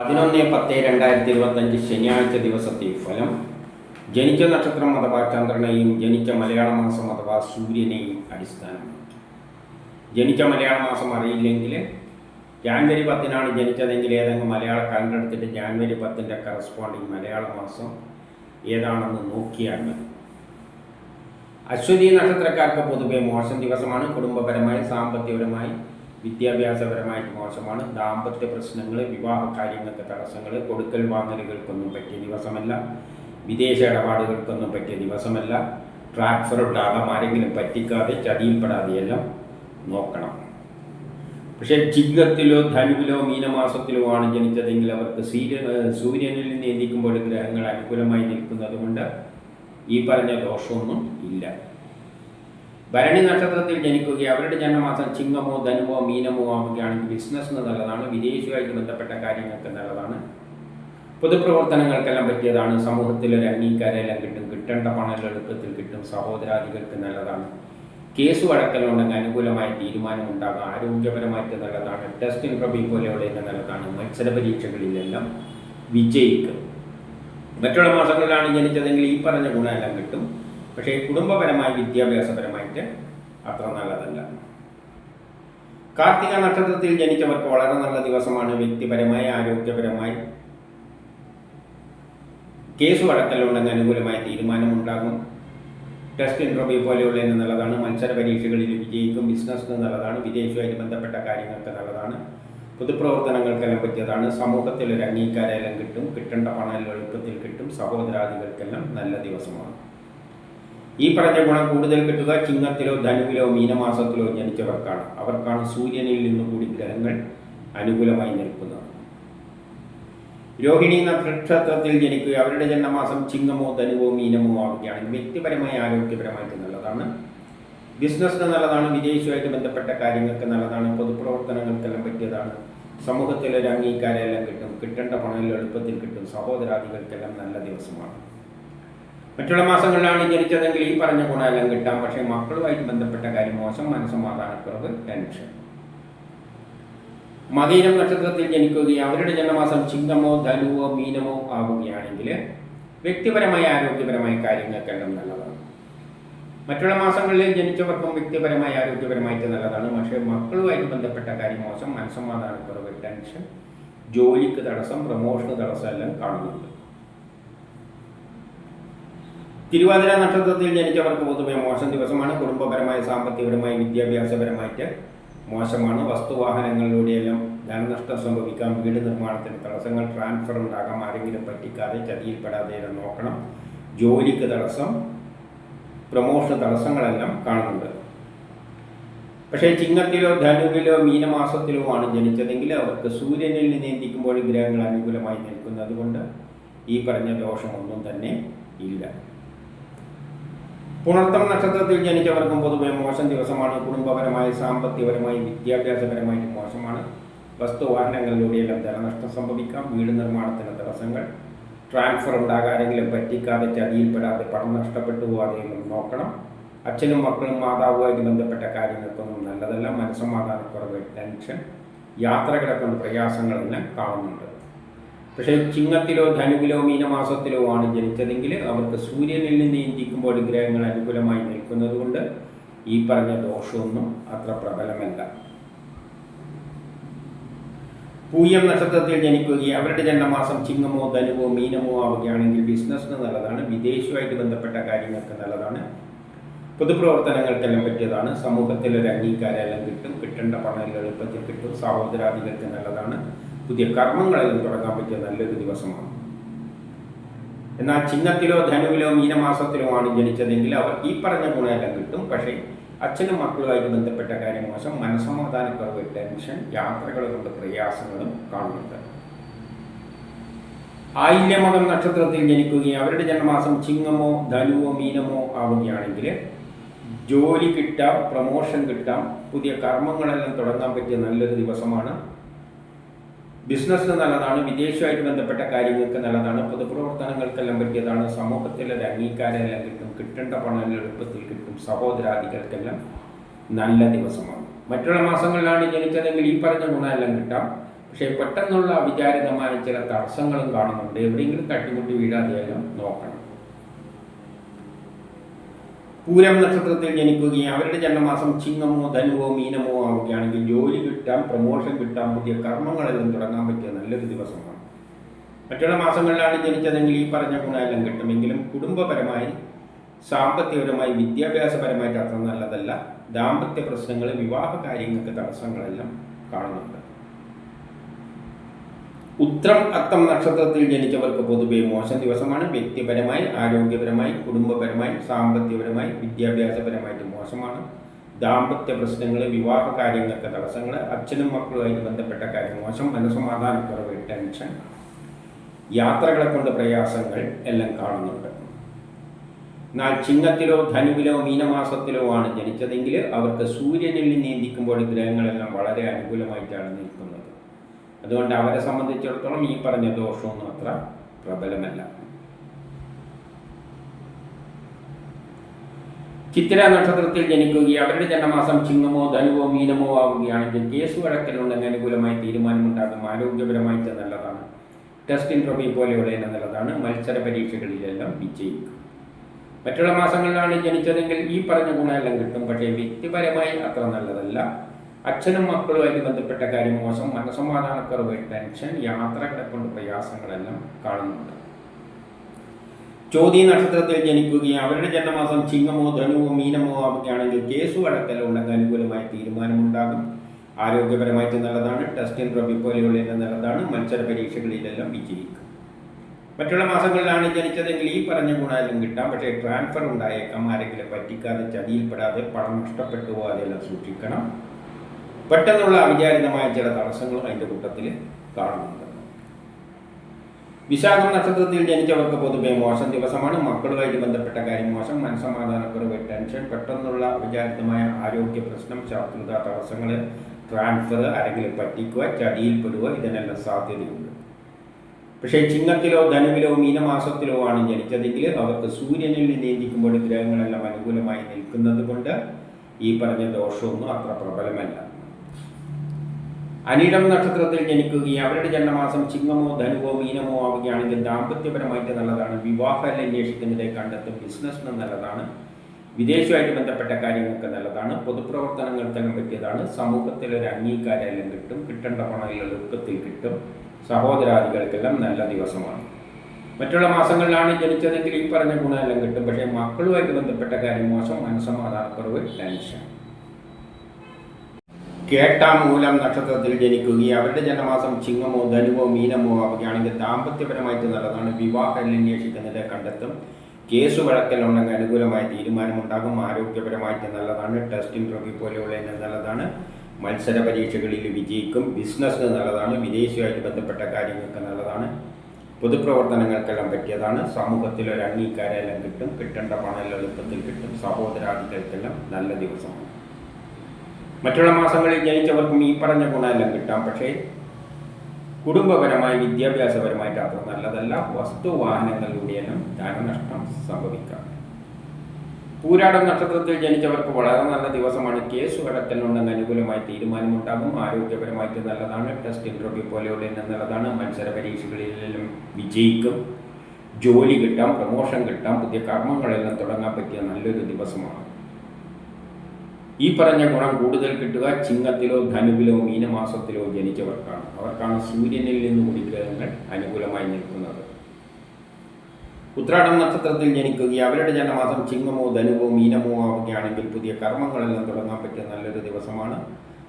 പതിനൊന്ന് പത്ത് രണ്ടായിരത്തി ഇരുപത്തഞ്ച് ശനിയാഴ്ച ദിവസത്തെ ഫലം. ജനിച്ച നക്ഷത്രം അഥവാ ചന്ദ്രനെയും ജനിച്ച മലയാള മാസം അഥവാ സൂര്യനെയും അടിസ്ഥാനമാക്കി. ജനിച്ച മലയാള മാസം അറിയില്ലെങ്കിൽ ജാനുവരി പത്തിനാണ് ജനിച്ചതെങ്കിൽ ഏതെങ്കിലും മലയാള കലണ്ടർ ജാനുവരി പത്തിന്റെ കറസ്പോണ്ടിങ് മലയാള മാസം ഏതാണെന്ന് നോക്കിയാൽ മതി. അശ്വതി നക്ഷത്രക്കാർക്ക് പൊതുവെ മോശം ദിവസമാണ്. കുടുംബപരമായി സാമ്പത്തികപരമായി വിദ്യാഭ്യാസപരമായിട്ട് മോശമാണ്. ദാമ്പത്യ പ്രശ്നങ്ങൾ വിവാഹ കാര്യങ്ങൾക്ക് തടസ്സങ്ങൾ കൊടുക്കൽ വാങ്ങലുകൾക്കൊന്നും പറ്റിയ ദിവസമല്ല. വിദേശ ഇടപാടുകൾക്കൊന്നും പറ്റിയ ദിവസമല്ല. ട്രാൻസ്ഫർ ഉണ്ടാകാം ആരെങ്കിലും പറ്റിക്കാതെ ചതിയിൽപ്പെടാതെയെല്ലാം നോക്കണം. പക്ഷേ ചിങ്ങത്തിലോ ധനുവിലോ മീനമാസത്തിലോ ആണ് ജനിച്ചതെങ്കിൽ അവർക്ക് സൂര്യ സൂര്യനിൽ നിന്ന് എത്തിക്കുമ്പോൾ ഗ്രഹങ്ങൾ അനുകൂലമായി നിൽക്കുന്നതുകൊണ്ട് ഈ പറഞ്ഞ ദോഷമൊന്നും ഇല്ല. ഭരണി നക്ഷത്രത്തിൽ ജനിക്കുകയും അവരുടെ ജന്മമാസം ചിങ്ങമോ ധനുവോ മീനമോ ആവുകയാണെങ്കിൽ ബിസിനസ്സിന് നല്ലതാണ് വിദേശവുമായിട്ട് ബന്ധപ്പെട്ട കാര്യങ്ങൾക്ക് നല്ലതാണ്. പൊതുപ്രവർത്തനങ്ങൾക്കെല്ലാം പറ്റിയതാണ്. സമൂഹത്തിൽ ഒരു അംഗീകാരമെല്ലാം കിട്ടും കിട്ടേണ്ട പണം എളുപ്പത്തിൽ കിട്ടും സഹോദരാദികൾക്ക് നല്ലതാണ്. കേസ് വഴക്കലുണ്ടെങ്കിൽ അനുകൂലമായ തീരുമാനം ഉണ്ടാകാം ആരോഗ്യപരമായിട്ട് നല്ലതാണ്. ടെസ്റ്റ് ഇൻട്രവ്യൂ പോലെയുള്ളതൊക്കെ നല്ലതാണ്. മത്സര പരീക്ഷകളിലെല്ലാം വിജയിക്കും. മറ്റുള്ള മാസങ്ങളിലാണ് ജനിച്ചതെങ്കിൽ ഈ പറഞ്ഞ ഗുണമെല്ലാം കിട്ടും. പക്ഷേ കുടുംബപരമായി അത്ര നല്ലതല്ല. കാർത്തിക നക്ഷത്രത്തിൽ ജനിച്ചവർക്ക് വളരെ നല്ല ദിവസമാണ്. വ്യക്തിപരമായി ആരോഗ്യപരമായി. കേസ് വഴക്കലുണ്ടെന്ന് അനുകൂലമായ തീരുമാനമുണ്ടാകും. ടെസ്റ്റ് ഇന്റർവ്യൂ പോലെയുള്ള നല്ലതാണ് മത്സര പരീക്ഷകളിൽ വിജയിക്കും ബിസിനസ്സിന് നല്ലതാണ് വിദേശവുമായിട്ട് ബന്ധപ്പെട്ട കാര്യങ്ങൾക്ക് നല്ലതാണ്. പൊതുപ്രവർത്തനങ്ങൾക്കെല്ലാം പറ്റിയതാണ്. സമൂഹത്തിൽ ഒരു അംഗീകാരമെല്ലാം കിട്ടും. കിട്ടേണ്ട പണം എളുപ്പത്തിൽ കിട്ടും. സഹോദരാദികൾക്കെല്ലാം നല്ല ദിവസമാണ്. ഈ പറഞ്ഞ ഗുണം കൂടുതൽ കിട്ടുക ചിങ്ങത്തിലോ ധനുവിലോ മീനമാസത്തിലോ ജനിച്ചവർക്കാണ്. അവർക്കാണ് സൂര്യനിൽ നിന്ന് കൂടി ഗ്രഹങ്ങൾ അനുകൂലമായി നിൽക്കുന്നത്. രോഹിണി നക്ഷത്രത്തിൽ ജനിക്കുക അവരുടെ ജന്മമാസം ചിങ്ങമോ ധനുവോ മീനമോ ആവുകയാണ്. വ്യക്തിപരമായി ആരോഗ്യപരമായിട്ട് നല്ലതാണ്. ബിസിനസ്സിന് നല്ലതാണ് വിദേശവുമായിട്ട് ബന്ധപ്പെട്ട കാര്യങ്ങൾക്ക് നല്ലതാണ് പൊതുപ്രവർത്തനങ്ങൾക്കെല്ലാം പറ്റിയതാണ്. സമൂഹത്തിൽ ഒരു അംഗീകാരമെല്ലാം കിട്ടും കിട്ടേണ്ട പണം എളുപ്പത്തിൽ കിട്ടും സഹോദരാദികൾക്കെല്ലാം നല്ല ദിവസമാണ്. മറ്റുള്ള മാസങ്ങളിലാണ് ജനിച്ചതെങ്കിൽ ഈ പറഞ്ഞ ഗുണമെല്ലാം കിട്ടാം. പക്ഷേ മക്കളുമായിട്ട് ബന്ധപ്പെട്ട കാര്യം മോശം മനസ്സമാധാനക്കുറവ് ടെൻഷൻ. മകീരം നക്ഷത്രത്തിൽ ജനിക്കുകയും അവരുടെ ജന്മമാസം ചിങ്ങമോ ധനുവോ മീനമോ ആവുകയാണെങ്കിൽ വ്യക്തിപരമായ ആരോഗ്യപരമായ കാര്യങ്ങൾക്കെല്ലാം നല്ലതാണ്. മറ്റുള്ള മാസങ്ങളിൽ ജനിച്ചവർക്കും വ്യക്തിപരമായ ആരോഗ്യപരമായിട്ട് നല്ലതാണ്. പക്ഷേ മക്കളുമായിട്ട് ബന്ധപ്പെട്ട കാര്യം മോശം മനസ്സമാധാനക്കുറവ് ടെൻഷൻ ജോലിക്ക് തടസ്സം പ്രമോഷന് തടസ്സം എല്ലാം കാണുന്നുണ്ട്. തിരുവാതിര നക്ഷത്രത്തിൽ ജനിച്ചവർക്ക് പൊതുവെ മോശം ദിവസമാണ്. കുടുംബപരമായി സാമ്പത്തികപരമായി വിദ്യാഭ്യാസപരമായിട്ട് മോശമാണ്. വസ്തുവാഹനങ്ങളിലൂടെയെല്ലാം ധനനഷ്ടം സംഭവിക്കാം. വീട് നിർമ്മാണത്തിന് തടസ്സങ്ങൾ ട്രാൻസ്ഫർ ഉണ്ടാകാം. ആരെങ്കിലും പറ്റിക്കാതെ ചതിയിൽപ്പെടാതെ നോക്കണം. ജോലിക്ക് തടസ്സം പ്രമോഷൻ തടസ്സങ്ങളെല്ലാം കാണുന്നുണ്ട്. പക്ഷേ ചിങ്ങത്തിലോ ധനുവിലോ മീനമാസത്തിലോ ആണ് ജനിച്ചതെങ്കിൽ അവർക്ക് സൂര്യനിൽ നിന്ന് എത്തിക്കുമ്പോൾ ഗ്രഹങ്ങൾ അനുകൂലമായി നിൽക്കുന്നത് ഈ പറഞ്ഞ ദോഷമൊന്നും തന്നെ ഇല്ല. പുണർത്തം നക്ഷത്രത്തിൽ ജനിച്ചവർക്കും പൊതുവെ മോശം ദിവസമാണ്. കുടുംബപരമായി സാമ്പത്തികപരമായി വിദ്യാഭ്യാസപരമായി മോശമാണ്. വസ്തുവാഹനങ്ങളിലൂടെയെല്ലാം ധനനഷ്ടം സംഭവിക്കാം. വീട് നിർമ്മാണത്തിന് തടസ്സങ്ങൾ. ട്രാൻസ്ഫർ ഉണ്ടാകാരെങ്കിലും പറ്റിക്കാതെ ചതിയിൽപ്പെടാതെ പണം നഷ്ടപ്പെട്ടു പോകാതെയെങ്കിലും നോക്കണം. അച്ഛനും മക്കളും മാതാവുമായി ബന്ധപ്പെട്ട കാര്യങ്ങൾക്കൊന്നും നല്ലതല്ല. മനസ്സമാധാനക്കുറവ് ടെൻഷൻ യാത്രകളെ കൊണ്ട് പ്രയാസങ്ങളെല്ലാം കാണുന്നുണ്ട്. പക്ഷേ ചിങ്ങത്തിലോ ധനുവിലോ മീനമാസത്തിലോ ആണ് ജനിച്ചതെങ്കിൽ അവർക്ക് സൂര്യനിൽ നിന്ന് ഇന്ത്യക്കുമ്പോൾ ഗ്രഹങ്ങൾ അനുകൂലമായി നിൽക്കുന്നത് കൊണ്ട് ഈ പറഞ്ഞ ദോഷമൊന്നും അത്ര പ്രബലമല്ല. പൂയം നക്ഷത്രത്തിൽ ജനിക്കുകയും അവരുടെ ജന്മമാസം ചിങ്ങമോ ധനുവോ മീനമോ ആവുകയാണെങ്കിൽ ബിസിനസ്സിന് നല്ലതാണ് വിദേശവുമായിട്ട് ബന്ധപ്പെട്ട കാര്യങ്ങൾക്ക് നല്ലതാണ് പൊതുപ്രവർത്തനങ്ങൾക്കെല്ലാം പറ്റിയതാണ് സമൂഹത്തിൽ ഒരു അംഗീകാരമെല്ലാം കിട്ടും കിട്ടേണ്ട പണം എളുപ്പത്തിൽ കിട്ടും സഹോദരാദികൾക്ക് നല്ലതാണ്. പുതിയ കർമ്മങ്ങളെല്ലാം തുടങ്ങാൻ പറ്റിയ നല്ലൊരു ദിവസമാണ്. എന്നാൽ ചിഹ്നത്തിലോ ധനുവിലോ മീനമാസത്തിലോ ആണ് ജനിച്ചതെങ്കിൽ അവർ ഈ പറഞ്ഞ ഗുണമെല്ലാം കിട്ടും. പക്ഷേ അച്ഛനും മക്കളുമായിട്ട് ബന്ധപ്പെട്ട കാര്യം മോശം. മനസമാധാനക്കുറവ് ടെൻഷൻ യാത്രകൾ കൊണ്ട് പ്രയാസങ്ങളും കാണുന്നുണ്ട്. ആയില്യമകം നക്ഷത്രത്തിൽ ജനിക്കുകയും അവരുടെ ജന്മമാസം ചിങ്ങമോ ധനുവോ മീനമോ ആവുകയാണെങ്കിൽ ജോലി കിട്ടാം പ്രമോഷൻ കിട്ടാം പുതിയ കർമ്മങ്ങളെല്ലാം തുടങ്ങാൻ പറ്റിയ നല്ലൊരു ദിവസമാണ് ബിസിനസ്സിന് നല്ലതാണ് വിദേശമായിട്ട് ബന്ധപ്പെട്ട കാര്യങ്ങൾക്ക് നല്ലതാണ് പൊതുപ്രവർത്തനങ്ങൾക്കെല്ലാം പറ്റിയതാണ് സമൂഹത്തിൽ ഒരു അംഗീകാരമെല്ലാം കിട്ടും കിട്ടേണ്ട പണം എളുപ്പത്തിൽ കിട്ടും സഹോദരാദികൾക്കെല്ലാം നല്ല ദിവസമാണ്. മറ്റുള്ള മാസങ്ങളിലാണ് ജനിച്ചതെങ്കിൽ ഈ പറഞ്ഞ ഗുണമെല്ലാം കിട്ടാം. പക്ഷേ പെട്ടെന്നുള്ള അവിചാരിതമായ ചില തടസ്സങ്ങളും കാണുന്നുണ്ട്. എവിടെയെങ്കിലും തട്ടിമുട്ടി വീഴാതെയായാലും നോക്കണം. പൂരം നക്ഷത്രത്തിൽ ജനിക്കുകയും അവരുടെ ജന്മമാസം ചിങ്ങമോ ധനുവോ മീനമോ ആവുകയാണെങ്കിൽ ജോലി കിട്ടാം പ്രൊമോഷൻ കിട്ടാം പുതിയ കർമ്മങ്ങളെല്ലാം തുടങ്ങാൻ പറ്റിയ നല്ലൊരു ദിവസമാണ്. മറ്റുള്ള മാസങ്ങളിലാണ് ജനിച്ചതെങ്കിൽ ഈ പറഞ്ഞ ഗുണമെല്ലാം കിട്ടുമെങ്കിലും കുടുംബപരമായി സാമ്പത്തികപരമായി വിദ്യാഭ്യാസപരമായിട്ട് അത്ര നല്ലതല്ല. ദാമ്പത്യ പ്രശ്നങ്ങൾ വിവാഹ കാര്യങ്ങൾക്ക് തടസ്സങ്ങളെല്ലാം കാണുന്നുണ്ട്. ഉത്രം അത്തം നക്ഷത്രത്തിൽ ജനിച്ചവർക്ക് പൊതുവെ മോശം ദിവസമാണ്. വ്യക്തിപരമായി ആരോഗ്യപരമായി കുടുംബപരമായി സാമ്പത്തികപരമായി വിദ്യാഭ്യാസപരമായിട്ട് മോശമാണ്. ദാമ്പത്യ പ്രശ്നങ്ങൾ വിവാഹ കാര്യങ്ങൾക്ക് തടസ്സങ്ങൾ അച്ഛനും മക്കളുമായി ബന്ധപ്പെട്ട കാര്യം മോശം മനസ്സമാധാനക്കുറവ് ടെൻഷൻ യാത്രകളെ കൊണ്ട് പ്രയാസങ്ങൾ എല്ലാം കാണുന്നുണ്ട്. എന്നാൽ ചിങ്ങത്തിലോ ധനുവിലോ മീനമാസത്തിലോ ആണ് ജനിച്ചതെങ്കിൽ അവർക്ക് സൂര്യനിൽ നീന്തിക്കുമ്പോൾ ഗ്രഹങ്ങളെല്ലാം വളരെ അനുകൂലമായിട്ടാണ് നിൽക്കുന്നത്. അതുകൊണ്ട് അവരെ സംബന്ധിച്ചിടത്തോളം ഈ പറഞ്ഞ ദോഷമൊന്നും അത്ര പ്രബലമല്ല. ചിത്തിര നക്ഷത്രത്തിൽ ജനിക്കുകയും അവരുടെ ജന്മമാസം ചിങ്ങമോ ധനുവോ മീനമോ ആവുകയാണെങ്കിൽ കേസ് വഴക്കിലുണ്ടെന്ന് അനുകൂലമായി തീരുമാനമുണ്ടാകും. ആരോഗ്യപരമായിട്ട് നല്ലതാണ്. ടെസ്റ്റ് പോലെയുള്ള നല്ലതാണ്. മത്സര പരീക്ഷകളിലെല്ലാം വിജയിക്കും മറ്റുള്ള മാസങ്ങളിലാണ് ജനിച്ചതെങ്കിൽ ഈ പറഞ്ഞ ഗുണമെല്ലാം കിട്ടും. പക്ഷേ വ്യക്തിപരമായി അത്ര നല്ലതല്ല. അച്ഛനും മക്കളുമായിട്ട് ബന്ധപ്പെട്ട കാര്യം മോശം മനസമാധാനക്കുറവ് ടെൻഷൻ യാത്രകളെ കൊണ്ട് പ്രയാസങ്ങളെല്ലാം കാണുന്നുണ്ട്. ചോദ്യ നക്ഷത്രത്തിൽ ജനിക്കുകയും അവരുടെ ജന്മമാസം ചിങ്ങമോ ധനുവോ മീനമോ ആവുകയാണെങ്കിൽ കേസ് വഴക്കൽ ഉണ്ടെങ്കിൽ അനുകൂലമായ തീരുമാനമുണ്ടാകും. ആരോഗ്യപരമായിട്ട് നല്ലതാണ് ടെസ്റ്റിൻ ഇൻട്രോഫി പോലെയുള്ള നല്ലതാണ് മത്സര പരീക്ഷകളിലെല്ലാം വിജയിക്കും. മറ്റുള്ള മാസങ്ങളിലാണ് ജനിച്ചതെങ്കിൽ ഈ പറഞ്ഞ ഗുണമെല്ലാം കിട്ടാം പക്ഷേ ട്രാൻസ്ഫർ ഉണ്ടായേക്കാം ആരെങ്കിലും പറ്റിക്കാതെ ചതിയിൽപ്പെടാതെ പണം നഷ്ടപ്പെട്ടു പോകാതെല്ലാം സൂക്ഷിക്കണം. പെട്ടെന്നുള്ള അവിചാരിതമായ ചില തടസ്സങ്ങളും അതിന്റെ കൂട്ടത്തിൽ കാണുന്നുണ്ട്. വിശാഖം നക്ഷത്രത്തിൽ ജനിച്ചവർക്ക് പൊതുവെ മോശം ദിവസമാണ്. മക്കളുമായിട്ട് ബന്ധപ്പെട്ട കാര്യം മോശം. മനസ്സമാധാനക്കുറവ് ടെൻഷൻ പെട്ടെന്നുള്ള അവിചാരിതമായ ആരോഗ്യ പ്രശ്നം ശത്രുത തടസ്സങ്ങൾ ട്രാൻസ്ഫർ ആരെങ്കിലും പറ്റിക്കുക ചടിയിൽപ്പെടുക ഇതിനെല്ലാം സാധ്യതയുണ്ട്. പക്ഷേ ചിങ്ങത്തിലോ ധനുവിലോ മീനമാസത്തിലോ ആണ് ജനിച്ചതെങ്കിൽ അവർക്ക് സൂര്യനിൽ നിയന്ത്രിക്കുമ്പോൾ ഗ്രഹങ്ങളെല്ലാം അനുകൂലമായി നിൽക്കുന്നത് കൊണ്ട് ഈ പറഞ്ഞ ദോഷമൊന്നും അത്ര പ്രബലമല്ല. അനിടം നക്ഷത്രത്തിൽ ജനിക്കുകയും അവരുടെ ജന്മമാസം ചിങ്ങമോ ധനുവോ മീനമോ ആവുകയാണെങ്കിൽ ദാമ്പത്യപരമായിട്ട് നല്ലതാണ്. വിവാഹം അന്വേഷിക്കുന്നതിനെ കണ്ടെത്തും ബിസിനസ്സിന് നല്ലതാണ്. വിദേശമായിട്ട് ബന്ധപ്പെട്ട കാര്യങ്ങൾക്ക് നല്ലതാണ്. പൊതുപ്രവർത്തനങ്ങൾ തന്നെ പറ്റിയതാണ്. സമൂഹത്തിൽ ഒരു അംഗീകാരമെല്ലാം കിട്ടും. കിട്ടേണ്ട പണം എളുപ്പത്തിൽ കിട്ടും. സഹോദരാദികൾക്കെല്ലാം നല്ല ദിവസമാണ്. മറ്റുള്ള മാസങ്ങളിലാണ് ജനിച്ചതെങ്കിൽ ഈ പറഞ്ഞ ഗുണമെല്ലാം കിട്ടും. പക്ഷേ മക്കളുമായിട്ട് ബന്ധപ്പെട്ട കാര്യം മോശം. മനസ്സമാധാനക്കുറവ് ടെൻഷൻ. കേട്ടാം മൂലം നക്ഷത്രത്തിൽ ജനിക്കുകയും അവരുടെ ജനമാസം ചിങ്ങമോ ധനുവോ മീനമോ ആവുകയാണെങ്കിൽ ദാമ്പത്യപരമായിട്ട് നല്ലതാണ്. വിവാഹം അന്വേഷിക്കുന്നത് കണ്ടെത്തും. കേസ് വഴക്കലുണ്ടെങ്കിൽ അനുകൂലമായ തീരുമാനമുണ്ടാകും. ആരോഗ്യപരമായിട്ട് നല്ലതാണ്. ടെസ്റ്റിംഗ് ഇന്റർവ്യൂ പോലെയുള്ള നല്ലതാണ്. മത്സര പരീക്ഷകളിൽ വിജയിക്കും. ബിസിനസ്സിന് നല്ലതാണ്. വിദേശിയുമായിട്ട് ബന്ധപ്പെട്ട കാര്യങ്ങൾക്ക് നല്ലതാണ്. പൊതുപ്രവർത്തനങ്ങൾക്കെല്ലാം പറ്റിയതാണ്. സമൂഹത്തിൽ ഒരു അംഗീകാരമെല്ലാം കിട്ടും. കിട്ടേണ്ട പണം എളുപ്പത്തിൽ കിട്ടും. സഹോദരാദികൾക്കെല്ലാം നല്ല ദിവസമാണ്. മറ്റുള്ള മാസങ്ങളിൽ ജനിച്ചവർക്കും ഈ പറഞ്ഞ ഗുണമെല്ലാം കിട്ടാം. പക്ഷേ കുടുംബപരമായി വിദ്യാഭ്യാസപരമായിട്ട് അത്ര നല്ലതല്ല. വസ്തുവാഹനങ്ങളിലൂടെയെല്ലാം ധനനഷ്ടം സംഭവിക്കാം. പൂരാടം നക്ഷത്രത്തിൽ ജനിച്ചവർക്ക് വളരെ നല്ല ദിവസമാണ്. കേസ് കടക്കലിനുണ്ടെന്ന് അനുകൂലമായി തീരുമാനമുണ്ടാകും. ആരോഗ്യപരമായിട്ട് നല്ലതാണ്. ടെസ്റ്റ് ഇന്റർവ്യൂ പോലെയുള്ള നല്ലതാണ്. മത്സര പരീക്ഷകളിലെല്ലാം വിജയിക്കും. ജോലി കിട്ടാം പ്രമോഷൻ കിട്ടാം. പുതിയ കർമ്മങ്ങളെല്ലാം തുടങ്ങാൻ പറ്റിയ നല്ലൊരു ദിവസമാണ്. ഈ പറഞ്ഞ ഗുണം കൂടുതൽ കിട്ടുക ചിങ്ങത്തിലോ ധനുവിലോ മീനമാസത്തിലോ ജനിച്ചവർക്കാണ്. അവർക്കാണ് സൂര്യനിൽ നിന്ന് കുടിഗ്രഹങ്ങൾ അനുകൂലമായി നിൽക്കുന്നത്. ഉത്രാടം നക്ഷത്രത്തിൽ ജനിക്കുകയും അവരുടെ ജനമാസം ചിങ്ങമോ ധനുവോ മീനമോ ആവുകയാണെങ്കിൽ പുതിയ കർമ്മങ്ങളെല്ലാം തുടങ്ങാൻ പറ്റിയ നല്ലൊരു ദിവസമാണ്.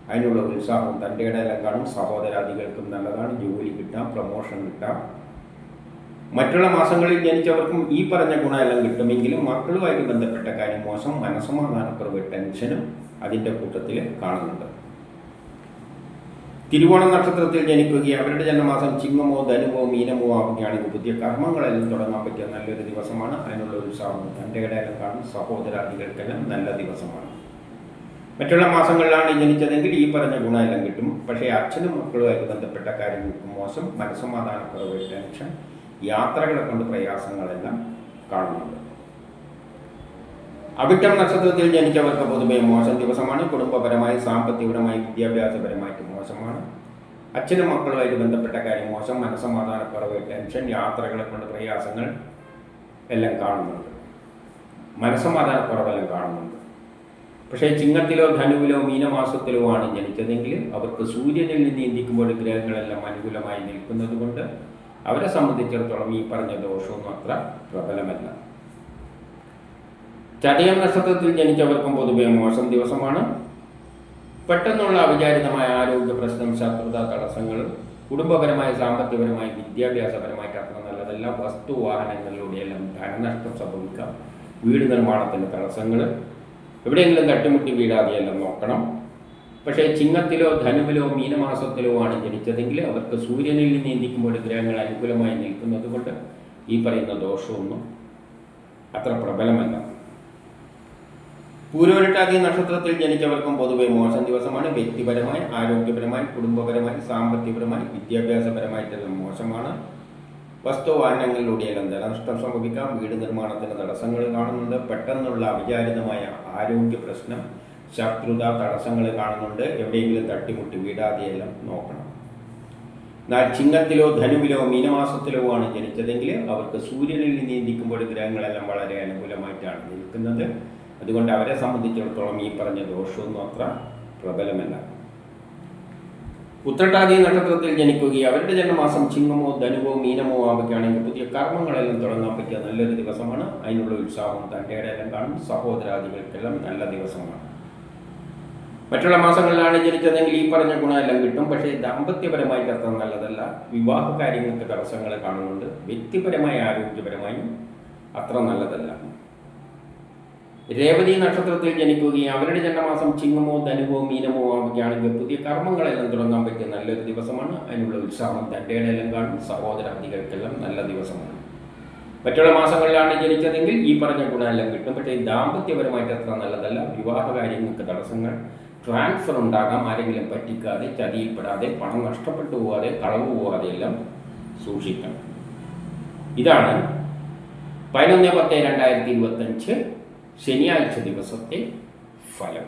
അതിനുള്ള ഉത്സാഹവും തന്റെ ഇടയിലും കാണും സഹോദരാദികൾക്കും നല്ലതാണ്. ജോലി കിട്ടാം പ്രമോഷൻ കിട്ടാം. മറ്റുള്ള മാസങ്ങളിൽ ജനിച്ചവർക്കും ഈ പറഞ്ഞ ഗുണമെല്ലാം കിട്ടുമെങ്കിലും മക്കളുമായിട്ട് ബന്ധപ്പെട്ട കാര്യം മോശം മനസ്സമാധാനക്കുറവ് ടെൻഷനും അതിന്റെ കൂട്ടത്തിൽ കാണുന്നുണ്ട്. തിരുവോണം നക്ഷത്രത്തിൽ ജനിക്കുകയും അവരുടെ ജന്മമാസം ചിങ്ങമോ ധനുമോ മീനമോ ആവുകയാണെങ്കിൽ പുതിയ കർമ്മങ്ങളെല്ലാം തുടങ്ങാൻ പറ്റിയ നല്ലൊരു ദിവസമാണ്. അതിനുള്ള ഉത്സാഹം തന്റെ ഇടയിലും കാണും. സഹോദരാദികൾക്കെല്ലാം നല്ല ദിവസമാണ്. മറ്റുള്ള മാസങ്ങളിലാണ് ജനിച്ചതെങ്കിൽ ഈ പറഞ്ഞ ഗുണമെല്ലാം കിട്ടും. പക്ഷേ അച്ഛനും മക്കളുമായിട്ട് ബന്ധപ്പെട്ട കാര്യങ്ങൾക്ക് മോശം മനസ്സമാധാനക്കുറവ് ടെൻഷൻ യാത്രകളെ കൊണ്ട് പ്രയാസങ്ങളെല്ലാം കാണുന്നുണ്ട്. അവിട്ടം നക്ഷത്രത്തിൽ ജനിച്ചവർക്ക് പൊതുവെ മോശം ദിവസമാണ്. കുടുംബപരമായി സാമ്പത്തികപരമായി വിദ്യാഭ്യാസപരമായിട്ട് മോശമാണ്. അച്ഛനും മക്കളുമായിട്ട് ബന്ധപ്പെട്ട കാര്യം മോശം. മനസ്സമാധാനക്കുറവ് ടെൻഷൻ യാത്രകളെ കൊണ്ട് പ്രയാസങ്ങൾ എല്ലാം കാണുന്നുണ്ട്. മനസ്സമാധാനക്കുറവെല്ലാം കാണുന്നുണ്ട്. പക്ഷേ ചിങ്ങത്തിലോ ധനുവിലോ മീനമാസത്തിലോ ആണ് ജനിച്ചതെങ്കിൽ അവർക്ക് സൂര്യനിൽ നിന്ന് ഇന്ത്യക്കുമ്പോൾ ഗ്രഹങ്ങളെല്ലാം അനുകൂലമായി നിൽക്കുന്നത് കൊണ്ട് അവരെ സംബന്ധിച്ചിടത്തോളം ഈ പറഞ്ഞ ദോഷമൊന്നും അത്ര പ്രബലമല്ല. ചതയം നക്ഷത്രത്തിൽ ജനിച്ചവർക്കും പൊതുവെ മോശം ദിവസമാണ്. പെട്ടെന്നുള്ള അവിചാരിതമായ ആരോഗ്യ പ്രശ്നം ശത്രുത തടസ്സങ്ങൾ കുടുംബപരമായ സാമ്പത്തികപരമായ വിദ്യാഭ്യാസപരമായിട്ട് അത്ര നല്ലതല്ല വസ്തു വാഹനങ്ങളിലൂടെയെല്ലാം ധനനഷ്ടം സംഭവിക്കാം. വീട് നിർമ്മാണത്തിന്റെ തടസ്സങ്ങൾ എവിടെയെങ്കിലും തട്ടിമുട്ടി വീഴാതെയെല്ലാം നോക്കണം. പക്ഷേ ചിങ്ങത്തിലോ ധനുവിലോ മീനമാസത്തിലോ ആണ് ജനിച്ചതെങ്കിൽ അവർക്ക് സൂര്യനിൽ നിന്ന് ചിന്തിക്കുമ്പോൾ ഗ്രഹങ്ങൾ അനുകൂലമായി നിൽക്കുന്നത് കൊണ്ട് ഈ പറയുന്ന ദോഷമൊന്നും അത്ര പ്രബലമല്ല. പൂരോരട്ടാതി നക്ഷത്രത്തിൽ ജനിച്ചവർക്കും പൊതുവെ മോശം ദിവസമാണ്. വ്യക്തിപരമായി ആരോഗ്യപരമായി കുടുംബപരമായി സാമ്പത്തികപരമായി വിദ്യാഭ്യാസപരമായിട്ടെല്ലാം മോശമാണ്. വസ്തു വാഹനങ്ങളിലൂടെയെല്ലാം ധനനഷ്ടം സംഭവിക്കാം. വീട് നിർമ്മാണത്തിന് തടസ്സങ്ങൾ കാണുന്നുണ്ട്. പെട്ടെന്നുള്ള അവിചാരിതമായ ആരോഗ്യ പ്രശ്നം ശത്രുത തടസ്സങ്ങൾ കാണുന്നുണ്ട്. എവിടെയെങ്കിലും തട്ടിമുട്ടി വീടാതെയെല്ലാം നോക്കണം. എന്നാൽ ചിങ്ങത്തിലോ ധനുവിലോ മീനമാസത്തിലോ ആണ് ജനിച്ചതെങ്കിൽ അവർക്ക് സൂര്യനിൽ നീന്തിക്കുമ്പോൾ ഗ്രഹങ്ങളെല്ലാം വളരെ അനുകൂലമായിട്ടാണ് നിൽക്കുന്നത്. അതുകൊണ്ട് അവരെ സംബന്ധിച്ചിടത്തോളം ഈ പറഞ്ഞ ദോഷമൊന്നും അത്ര പ്രബലമല്ല. ഉത്രട്ടാതി നക്ഷത്രത്തിൽ ജനിക്കുകയും അവരുടെ ജന്മമാസം ചിങ്ങമോ ധനുവോ മീനമോ ആവുകയാണെങ്കിൽ പുതിയ കർമ്മങ്ങളെല്ലാം തുടങ്ങാൻ പറ്റിയ നല്ലൊരു ദിവസമാണ്. അതിനുള്ള ഉത്സാഹം തന്റെ കാണും. സഹോദരാദികൾക്കെല്ലാം നല്ല ദിവസമാണ്. മറ്റുള്ള മാസങ്ങളിലാണ് ജനിച്ചതെങ്കിൽ ഈ പറഞ്ഞ ഗുണമെല്ലാം കിട്ടും. പക്ഷേ ദാമ്പത്യപരമായിട്ട് അത്ര നല്ലതല്ല. വിവാഹ കാര്യങ്ങൾക്ക് തടസ്സങ്ങൾ കാണുന്നുണ്ട്. വ്യക്തിപരമായ ആരോഗ്യപരമായും അത്ര നല്ലതല്ല. രേവതി നക്ഷത്രത്തിൽ ജനിക്കുകയും അവരുടെ ജന്മമാസം ചിങ്ങമോ ധനുവോ മീനമോ ആവുകയാണെങ്കിൽ പുതിയ കർമ്മങ്ങളെല്ലാം തുടങ്ങാൻ പറ്റിയ നല്ലൊരു ദിവസമാണ്. അതിനുള്ള ഉത്സാഹം തന്റെ എല്ലാം കാണും. സഹോദരാദികൾക്കെല്ലാം നല്ല ദിവസമാണ്. മറ്റുള്ള മാസങ്ങളിലാണ് ജനിച്ചതെങ്കിൽ ഈ പറഞ്ഞ ഗുണമെല്ലാം കിട്ടും. പക്ഷേ ദാമ്പത്യപരമായിട്ട് അത്ര നല്ലതല്ല. വിവാഹ കാര്യങ്ങൾക്ക് തടസ്സങ്ങൾ ട്രാൻസ്ഫർ ഉണ്ടാകാം ആരെങ്കിലും പറ്റിക്കാതെ ചതിയിൽപ്പെടാതെ പണം നഷ്ടപ്പെട്ടു പോകാതെ കളവ് പോകാതെ എല്ലാം സൂക്ഷിക്കണം. ഇതാണ് പതിനൊന്ന് പത്ത് രണ്ടായിരത്തി ഇരുപത്തഞ്ച് ശനിയാഴ്ച ദിവസത്തെ ഫലം.